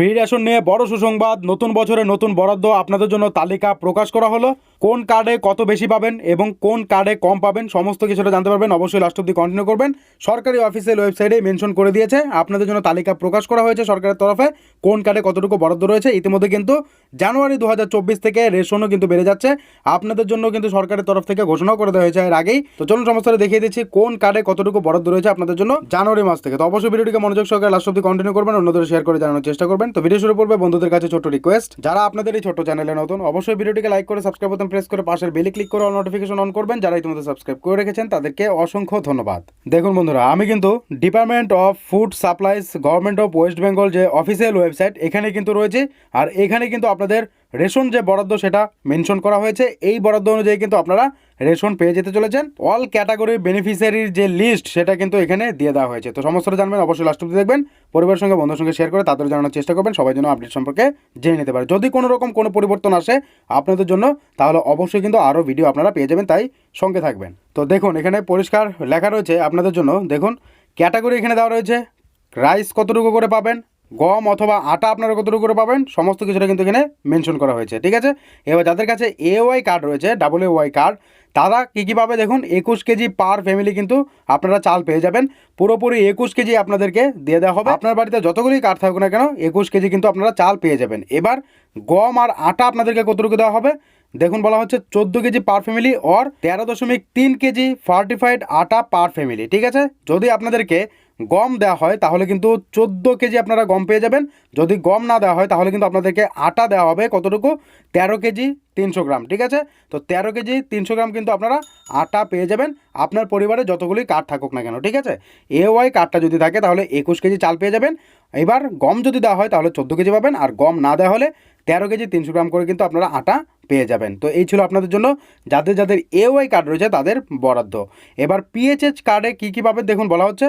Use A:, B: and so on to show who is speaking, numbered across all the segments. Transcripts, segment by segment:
A: Free ration নিয়ে বড় সুসংবাদ, নতুন বছরে নতুন বরাদ্দ আপনাদের জন্য তালিকা প্রকাশ করা হলো। কোন কার্ডে কত বেশি পাবেন এবং কোন কার্ডে কম পাবেন সমস্ত কিছুটা জানতে পারবেন। অবশ্যই লাস্ট অব্দি কন্টিনিউ করবেন। সরকারি অফিসিয়াল ওয়েবসাইটে মেনশন করে দিয়েছে। আপনাদের জন্য তালিকা প্রকাশ করা হয়েছে সরকারের তরফে। কোন কার্ডে কতটুকু বরাদ্দ রয়েছে ইতিমধ্যে কিন্তু জানুয়ারি দু হাজার চব্বিশ থেকে রেশনও কিন্তু বেড়ে যাচ্ছে। আপনাদের জন্য কিন্তু সরকারের তরফ থেকে ঘোষণাও করে দেওয়া হয়েছে এর আগেই। তো চলুন সমস্যাটা দেখিয়ে দিচ্ছি কোন কার্ডে কতটুকু বরাদ্দ রয়েছে আপনাদের জন্য জানুয়ারি মাস থেকে। তো অবশ্যই ভিডিওটিকে মনোযোগ সহকারে লাস্ট অব্দি কন্টিনিউ করবেন, অন্যদের শেয়ার করে জানানোর চেষ্টা করবেন। তো ভিডিও শুরু করবে বন্ধুদের কাছে ছোট রিকোয়েস্ট যারা আপনাদের এই ছোট চ্যানেলে নতুন, অবশ্যই ভিডিওটিকে লাইক করে সাবস্ক্রাইব বোতাম প্রেস করে পাশের বেলে ক্লিক করে নোটিফিকেশন অন করবেন। যারা ইতিমধ্যে সাবস্ক্রাইব করে রেখেছেন, তাদেরকে অসংখ্য ধন্যবাদ। দেখুন বন্ধুরা, আমি কিন্তু department of food supplies government of West Bengal যে অফিসিয়াল ওয়েবসাইট এখানে কিন্তু রয়েছে। আর এখানে কিন্তু আপনাদের রেশন যে বরাদ্দ, সেটা মেনশন করা হয়েছে। এই বরাদ্দ অনুযায়ী কিন্তু আপনারা রেশন পেয়ে যেতে চলেছেন। অল ক্যাটাগরি বেনিফিশিয়ারির যে লিস্ট সেটা কিন্তু এখানে দিয়ে দেওয়া হয়েছে। তো সমস্তটা জানবেন, অবশ্যই লাস্ট অব্দি দেখবেন। পরিবারের সঙ্গে, বন্ধুর সঙ্গে শেয়ার করে তাদের জানানোর চেষ্টা করবেন। সবাই যেন আপডেট সম্পর্কে জেনে নিতে পারে। যদি কোনো রকম কোনো পরিবর্তন আসে আপনাদের জন্য, তাহলে অবশ্যই কিন্তু আরও ভিডিও আপনারা পেয়ে যাবেন, তাই সঙ্গে থাকবেন। তো দেখুন, এখানে পরিষ্কার লেখা রয়েছে আপনাদের জন্য। দেখুন ক্যাটাগরি এখানে দেওয়া রয়েছে রাইস কতটুকু করে পাবেন? গম অথবা আটা আপনারা কতটুকু করে পাবেন, সমস্ত কিছুটা কিন্তু এখানে মেনশন করা হয়েছে, ঠিক আছে? এবার যাদের কাছে এ ওয়াই কার্ড রয়েছে ডাবল এ ওয়াই কার্ড তারা কী কী পাবে দেখুন, একুশ কেজি পার ফ্যামিলি কিন্তু আপনারা চাল পেয়ে যাবেন। পুরোপুরি একুশ কেজি আপনাদেরকে দিয়ে দেওয়া হবে। আপনার বাড়িতে যতগুলি কার্ড থাকুক না কেন, একুশ কেজি কিন্তু আপনারা চাল পেয়ে যাবেন। এবার গম আর আটা আপনাদেরকে কতটুকু দেওয়া হবে? দেখুন, বলা হচ্ছে চোদ্দ কেজি পার ফ্যামিলি অর তেরো দশমিক তিন কেজি ফার্টিফাইড আটা পার ফ্যামিলি ঠিক আছে? যদি আপনাদেরকে গম দেওয়া হয়, তাহলে কিন্তু চোদ্দ কেজি আপনারা গম পেয়ে যাবেন। যদি গম না দেওয়া হয়, তাহলে কিন্তু আপনাদেরকে আটা দেওয়া হবে, কতটুকু? তেরো কেজি তিনশো গ্রাম, ঠিক আছে? তো তেরো কেজি তিনশো গ্রাম কিন্তু আপনারা আটা পেয়ে যাবেন। আপনার পরিবারে যতগুলি কার্ড থাকুক না কেন, ঠিক আছে? এ ওয়াই কার্ডটা যদি থাকে, তাহলে একুশ কেজি চাল পেয়ে যাবেন। এবার গম যদি দেওয়া হয়, তাহলে চোদ্দ কেজি পাবেন। আর গম না দেওয়া হলে তেরো কেজি, তিনশো গ্রাম করে কিন্তু আপনারা আটা পেয়ে যাবেন। তো এই ছিল আপনাদের জন্য যাদের যাদের এ ওয়াই কার্ড রয়েছে তাদের বরাদ্দ। এবার পিএচএচ কার্ডে কী কী পাবে দেখুন, বলা হচ্ছে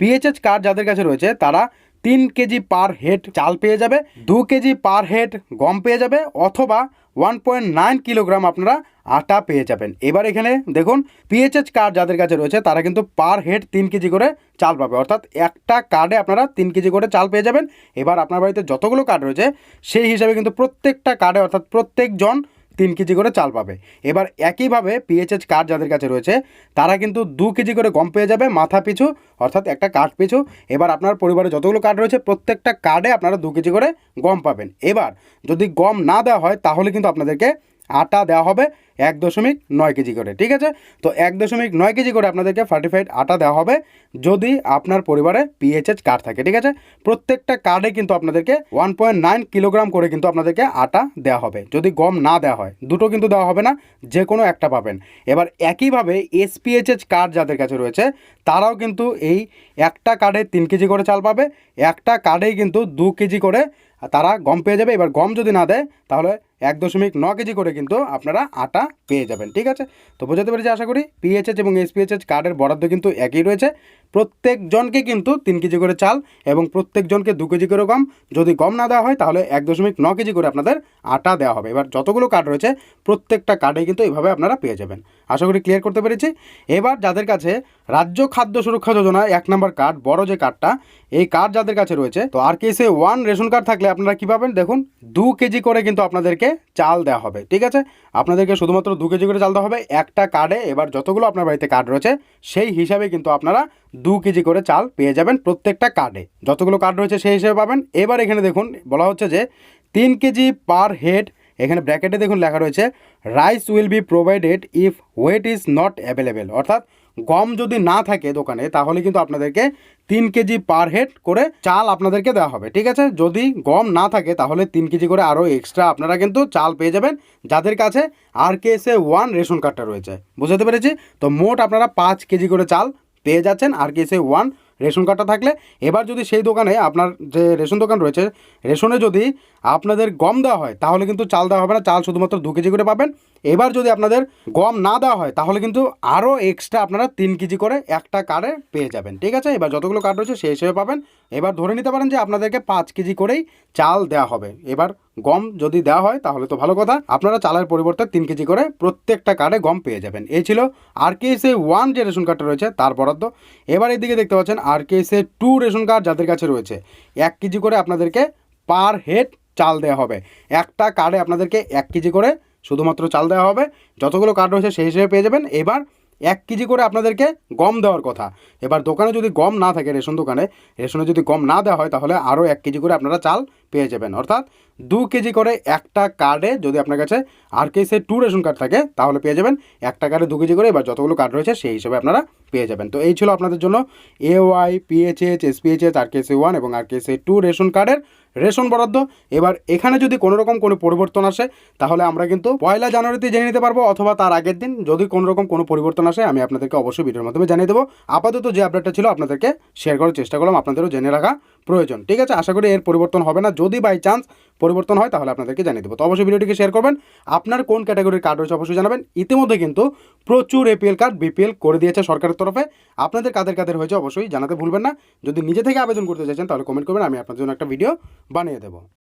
A: পিএচএচ কার্ড যাদের কাছে রয়েছে তারা তিন কেজি পার হেড চাল পেয়ে যাবে, দু কেজি পার হেড গম পেয়ে যাবে, অথবা ওয়ান পয়েন্ট নাইন কিলোগ্রাম আপনারা আটা পেয়ে যাবেন। এবার এখানে দেখুন পিএইচএচ কার্ড যাদের কাছে রয়েছে, তারা কিন্তু পার হেড তিন কেজি করে চাল পাবে। অর্থাৎ একটা কার্ডে আপনারা তিন কেজি করে চাল পেয়ে যাবেন। এবার আপনার বাড়িতে যতগুলো কার্ড রয়েছে, সেই হিসাবে কিন্তু প্রত্যেকটা কার্ডে অর্থাৎ প্রত্যেকজন তিন কেজি করে চাল পাবে। এবার একইভাবে পিএইচএস কার্ড যাদের কাছে রয়েছে, তারা কিন্তু দু কেজি করে গম পেয়ে যাবে, মাথা পিছু, অর্থাৎ একটা কার্ড পিছু। এবার আপনার পরিবারে যতগুলো কার্ড রয়েছে, প্রত্যেকটা কার্ডে আপনারা দু কেজি করে গম পাবেন। এবার যদি গম না দেওয়া হয়, তাহলে কিন্তু আপনাদেরকে আটা দেওয়া হবে এক দশমিক নয় কেজি করে, ঠিক আছে? তো এক দশমিক নয় কেজি করে আপনাদেরকে ফার্টিফাইড আটা দেওয়া হবে যদি আপনার পরিবারে পিএইচএচ কার্ড থাকে, ঠিক আছে? প্রত্যেকটা কার্ডে কিন্তু আপনাদেরকে ওয়ান পয়েন্ট নাইন কিলোগ্রাম করে কিন্তু আপনাদেরকে আটা দেওয়া হবে। যদি গম না দেওয়া হয়, দুটো কিন্তু দেওয়া হবে না যে কোনো একটা পাবেন। এবার একইভাবে এসপিএইচএচ কার্ড যাদের কাছে রয়েছে, তারাও কিন্তু এই একটা কার্ডে তিন কেজি করে চাল পাবে, একটা কার্ডেই কিন্তু দু কেজি করে তারা গম পেয়ে যাবে। এবার গম যদি না দেয়, তাহলে এক দশমিক ন কেজি করে কিন্তু আপনারা আটা পেয়ে যাবেন, ঠিক আছে? তো বোঝাতে পেরেছি আশা করি পিএইচএচ এবং এসপিএইচএচ কার্ডের বরাদ্দ কিন্তু একই রয়েছে। প্রত্যেকজনকে কিন্তু তিন কেজি করে চাল এবং প্রত্যেকজনকে দু কেজি করে গম। যদি গম না দেওয়া হয়, তাহলে এক দশমিক ন কেজি করে আপনাদের আটা দেওয়া হবে। এবার যতগুলো কার্ড রয়েছে, প্রত্যেকটা কার্ডে কিন্তু এইভাবে আপনারা পেয়ে যাবেন। আশা করি ক্লিয়ার করতে পেরেছি। এবার যাদের কাছে রাজ্য খাদ্য সুরক্ষা যোজনা এক নম্বর কার্ড বড় যে কার্ডটা এই কার্ড যাদের কাছে রয়েছে, তো আর কেসে ওয়ান রেশন কার্ড থাকলে আপনারা কী পাবেন? দেখুন, দু কেজি করে কিন্তু আপনাদেরকে চাল দেওয়া হবে, ঠিক আছে? আপনাদেরকে শুধুমাত্র দু কেজি করে চাল দেওয়া হবে, একটা কার্ডে এবার যতগুলো আপনার বাড়িতে কার্ড রয়েছে, সেই হিসাবে কিন্তু আপনারা দু কেজি করে চাল পেয়ে যাবেন প্রত্যেকটা কার্ডে। যতগুলো কার্ড রয়েছে, সেই হিসেবে পাবেন। এবার এখানে দেখুন, বলা হচ্ছে যে তিন কেজি পার হেড এখানে ব্র্যাকেটে দেখুন লেখা রয়েছে rice will be provided if wheat is not available অর্থাৎ গম যদি না থাকে দোকানে, তাহলে কিন্তু আপনাদেরকে তিন কেজি পার হেড করে চাল আপনাদেরকে দেওয়া হবে, ঠিক আছে? যদি গম না থাকে, তাহলে তিন কেজি করে আরও এক্সট্রা আপনারা কিন্তু চাল পেয়ে যাবেন। যাদের কাছে আর কে এসে ওয়ান রেশন কার্ডটা রয়েছে, বুঝতে পেরেছি? তো মোট আপনারা পাঁচ কেজি করে চাল পেয়ে যাচ্ছেন আর কে এসে ওয়ান রেশন কার্ডটা থাকলে, এবার যদি সেই দোকানে আপনার যে রেশন দোকান রয়েছে, রেশনে যদি আপনাদের গম দেওয়া হয়, তাহলে কিন্তু চাল দেওয়া হবে না। চাল শুধুমাত্র দু কেজি করে পাবেন। এবার যদি আপনাদের গম না দেওয়া হয়, তাহলে কিন্তু আরও এক্সট্রা আপনারা তিন কেজি করে একটা কার্ডে পেয়ে যাবেন। ঠিক আছে? এবার যতগুলো কার্ড রয়েছে, সেই হিসেবে পাবেন। এবার ধরে নিতে পারেন যে আপনাদেরকে পাঁচ কেজি করেই চাল দেওয়া হবে। এবার গম যদি দেওয়া হয়, তাহলে তো ভালো কথা। আপনারা চালের পরিবর্তে তিন কেজি করে প্রত্যেকটা কার্ডে গম পেয়ে যাবেন। এই ছিল আর কে এসে ওয়ান যে রেশন কার্ডটা রয়েছে, তার বরাদ্দ। এবার এদিকে দেখতে পাচ্ছেন আর কে এসে টু রেশন কার্ড যাদের কাছে রয়েছে, এক কেজি করে আপনাদেরকে পার হেড চাল দেওয়া হবে। একটা কার্ডে আপনাদেরকে এক কেজি করে শুধুমাত্র চাল দেওয়া হবে। যতগুলো কার্ড রয়েছে সেই হিসেবে পেয়ে যাবেন। এবার এক কেজি করে আপনাদেরকে গম দেওয়ার কথা। এবার দোকানে যদি গম না থাকে রেশন দোকানে, রেশনে যদি গম না দেওয়া হয় তাহলে আরও এক কেজি করে আপনারা চাল পেয়ে যাবেন। অর্থাৎ দু কেজি করে একটা কার্ডে যদি আপনার কাছে আর কেসে টু রেশন কার্ড থাকে, তাহলে পেয়ে যাবেন। একটা কার্ডে দু কেজি করে এবার যতগুলো কার্ড রয়েছে, সেই হিসেবে আপনারা পেয়ে যাবেন। তো এই ছিল আপনাদের জন্য A Y PHH SPHS R KC one এবং R K KC two ration কার্ডের রেশন বরাদ্দ। এবার এখানে যদি কোনো রকম কোনো পরিবর্তন আসে, তাহলে আমরা কিন্তু পয়লা জানুয়ারিতে জেনে নিতে পারব, অথবা তার আগের দিন যদি কোনো রকম কোনো পরিবর্তন আসে, আমি আপনাদেরকে অবশ্যই ভিডিওর মাধ্যমে জানিয়ে দেবো। আপাতত যে আপডেটটা ছিল, আপনাদেরকে শেয়ার করার চেষ্টা করলাম, আপনাদেরও জেনে রাখা প্রয়োজন। ঠিক আছে? আশা করি এর পরিবর্তন হবে না। যদি বাই চান্স পরিবর্তন হয়, তাহলে আপনাদেরকে জানিয়ে দেবো। তো অবশ্যই ভিডিওটিকে শেয়ার করবেন। আপনার কোন ক্যাটাগরির কার্ড রয়েছে, অবশ্যই জানাবেন। ইতিমধ্যে কিন্তু প্রচুর এপিএল কার্ড বিপিএল করে দিয়েছে সরকারের তরফে। আপনাদের কাদের কাদের হয়েছে, অবশ্যই জানাতে ভুলবেন না। যদি নিজে থেকে আবেদন করতে চাইছেন, তাহলে কমেন্ট করবেন, আমি আপনার জন্য একটা ভিডিও বানিয়ে দেবো।